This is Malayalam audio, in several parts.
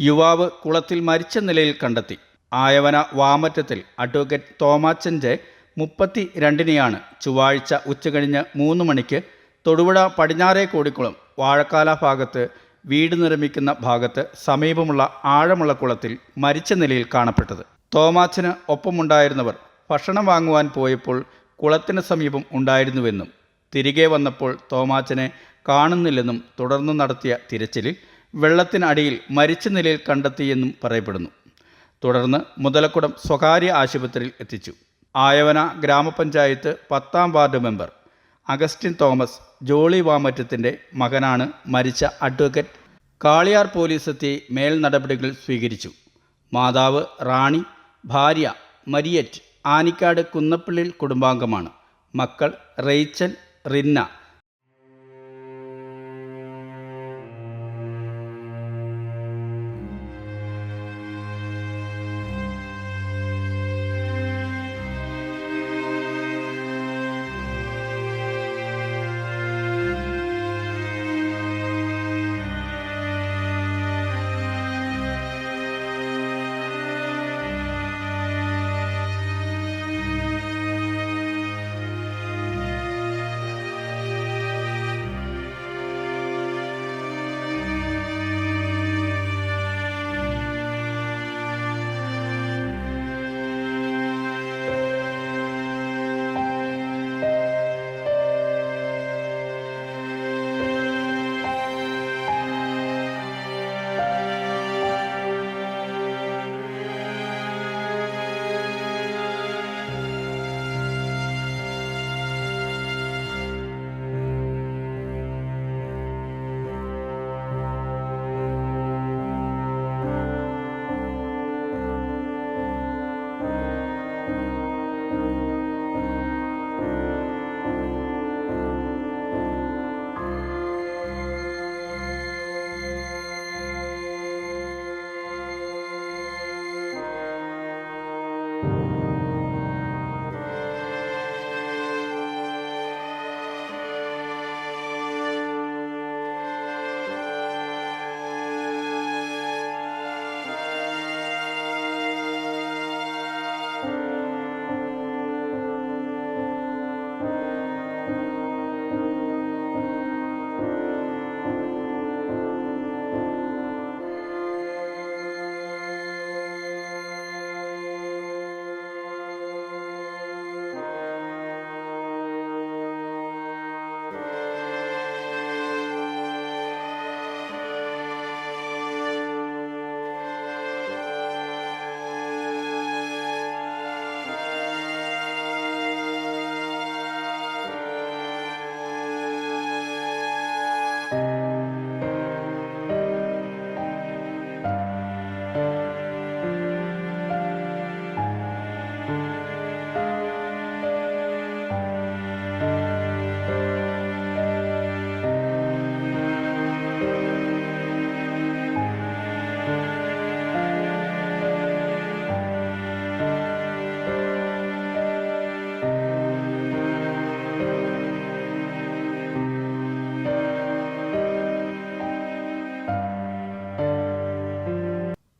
യുവാവ് കുളത്തിൽ മരിച്ച നിലയിൽ കണ്ടെത്തി. ആയവന വാമറ്റത്തിൽ അഡ്വക്കേറ്റ് തോമാച്ചന്റെ മുപ്പത്തി രണ്ടിനെയാണ് ചൊവ്വാഴ്ച ഉച്ചകഴിഞ്ഞ് മൂന്ന് മണിക്ക് തൊടുപുഴ പടിഞ്ഞാറേ കോടിക്കുളം വാഴക്കാല ഭാഗത്ത് വീട് നിർമ്മിക്കുന്ന ഭാഗത്ത് സമീപമുള്ള ആഴമുള്ള കുളത്തിൽ മരിച്ച നിലയിൽ കാണപ്പെട്ടത്. തോമാച്ചന് ഒപ്പമുണ്ടായിരുന്നവർ ഭക്ഷണം വാങ്ങുവാൻ പോയപ്പോൾ കുളത്തിന് സമീപം ഉണ്ടായിരുന്നുവെന്നും തിരികെ വന്നപ്പോൾ തോമാച്ചനെ കാണുന്നില്ലെന്നും തുടർന്ന് നടത്തിയ തിരച്ചിലിൽ വെള്ളത്തിനടിയിൽ മരിച്ച നിലയിൽ കണ്ടെത്തിയെന്നും പറയപ്പെടുന്നു. തുടർന്ന് മുതലക്കുടം സ്വകാര്യ ആശുപത്രിയിൽ എത്തിച്ചു. ആയവന ഗ്രാമപഞ്ചായത്ത് പത്താം ward member Augustine Thomas Jolly വാമറ്റത്തിന്റെ മകനാണ് മരിച്ച അഡ്വക്കേറ്റ്. കാളിയാർ പോലീസ് എത്തി മേൽ നടപടികൾ സ്വീകരിച്ചു. മാതാവ് റാണി ഭാര്യ മരിയറ്റ് ആനിക്കാട് കുന്നപ്പള്ളിയിൽ കുടുംബാംഗമാണ്. മക്കൾ റെയ്ച്ചൽ റിന്ന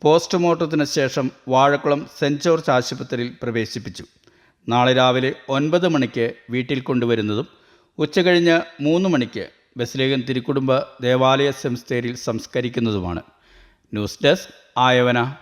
പോസ്റ്റ്മോർട്ടത്തിന് ശേഷം വാഴക്കുളം സെന്റ് ജോർജ് ആശുപത്രിയിൽ പ്രവേശിപ്പിച്ചു. നാളെ രാവിലെ ഒൻപത് മണിക്ക് വീട്ടിൽ കൊണ്ടുവരുന്നതും ഉച്ചകഴിഞ്ഞ് മൂന്ന് മണിക്ക് ബസ്ലേഖൻ തിരുക്കുടുംബ ദേവാലയ സെമിസ്തേരിയിൽ സംസ്കരിക്കുന്നതുമാണ്. News desk Ayavana.